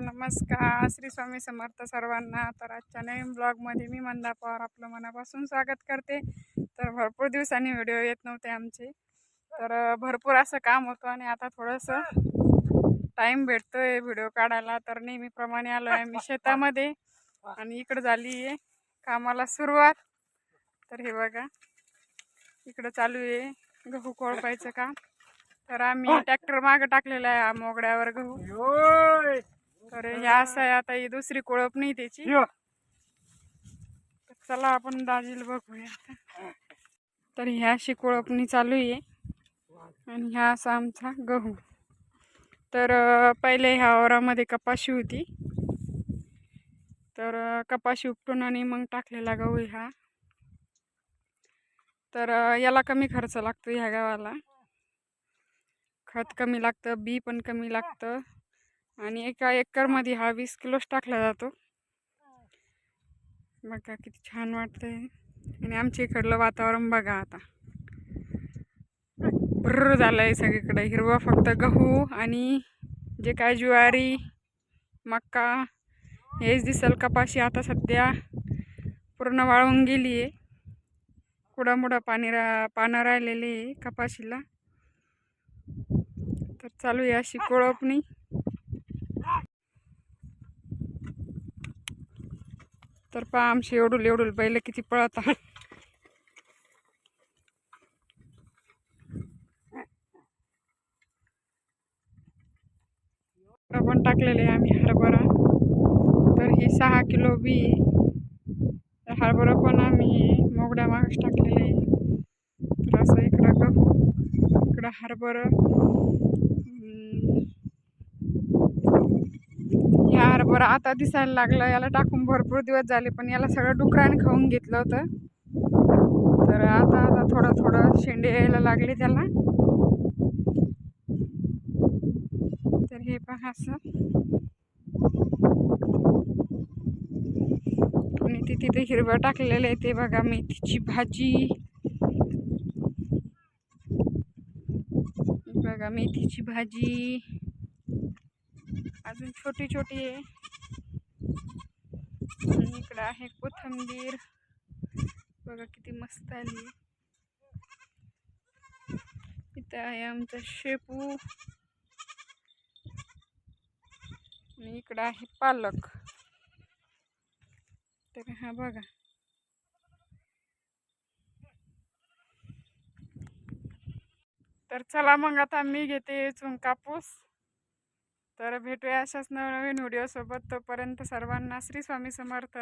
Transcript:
नमस्कार. श्री स्वामी समर्थ सर्वांना. तर आजच्या नवीन ब्लॉगमध्ये मी मंदा पवार आपलं मनापासून स्वागत करते. तर भरपूर दिवसांनी व्हिडिओ येत नव्हते आमचे. तर भरपूर असं काम होतं आणि आता थोडंसं टाईम भेटतोय व्हिडिओ काढायला. तर नेहमीप्रमाणे आलो आहे मी शेतामध्ये आणि इकडं झाली आहे कामाला सुरुवात. तर हे बघा इकडं चालू आहे गहू कोळपायचं काम. तर आम्ही ट्रॅक्टर मागं टाकलेला आहे मोगड्यावर गहू. तर हे असं आहे आता ही दुसरी कोळप नाही त्याची. चला आपण दाजीला बघूया आता. तर ह्या अशी कोळपणी चालू आहे. आणि ह्या असा आमचा गहू. तर पहिले ह्या वावरामध्ये कपाशी होती. तर कपाशी उपटून आणि मग टाकलेला गहू आहे हा. तर याला कमी खर्च लागतो ह्या गावाला खत कमी लागतं बी पण कमी लागतं. आणि एका एकरमध्ये हा वीस किलोच टाकला जातो. बघा किती छान वाटतंय. आणि आमच्या इकडलं वातावरण बघा आता. भर झालंय सगळीकडे. हिरवा फक्त गहू आणि जे काय ज्वारी मक्का हेच दिसल कपाशी आता सध्या पूर्ण वाळून गेली आहे कुडामुडा पाणी रा पानं राहिलेली आहे कपाशीला. तर चालू आहे अशी कोळपणी. तर पहा आमची एवढूल एवढूल बैल किती पळत आहे पण टाकलेले आहे आम्ही हरभरा. तर ही सहा किलो बी. तर हरभरा पण आम्ही मोगड्या मागच टाकलेले आहे. तर असं इकडं गहू इकडं हरभरा. बरं आता दिसायला लागलं याला टाकून भरपूर दिवस झाले पण याला सगळं डुकराने खाऊन घेतलं होतं. तर आता आता थोडं थोडं शेंडे यायला लागले त्याला. तर हे पहा सर आणि ते तिथे हिरवं टाकलेलं आहे ते बघा मेथीची भाजी. बघा मेथीची भाजी. अजून छोटी छोटी आहे. आणि इकडं आहे कोथिंबीर. बघा किती मस्त आली. इथं आहे आमचा शेपू. आणि इकडं आहे पालक. तर हा बघा. तर चला मग आता मी घेते इथून कापूस. तर भेटूया अशाच नवनवीन व्हिडिओसोबत तोपर्यंत सर्वांना श्री स्वामी समर्थ.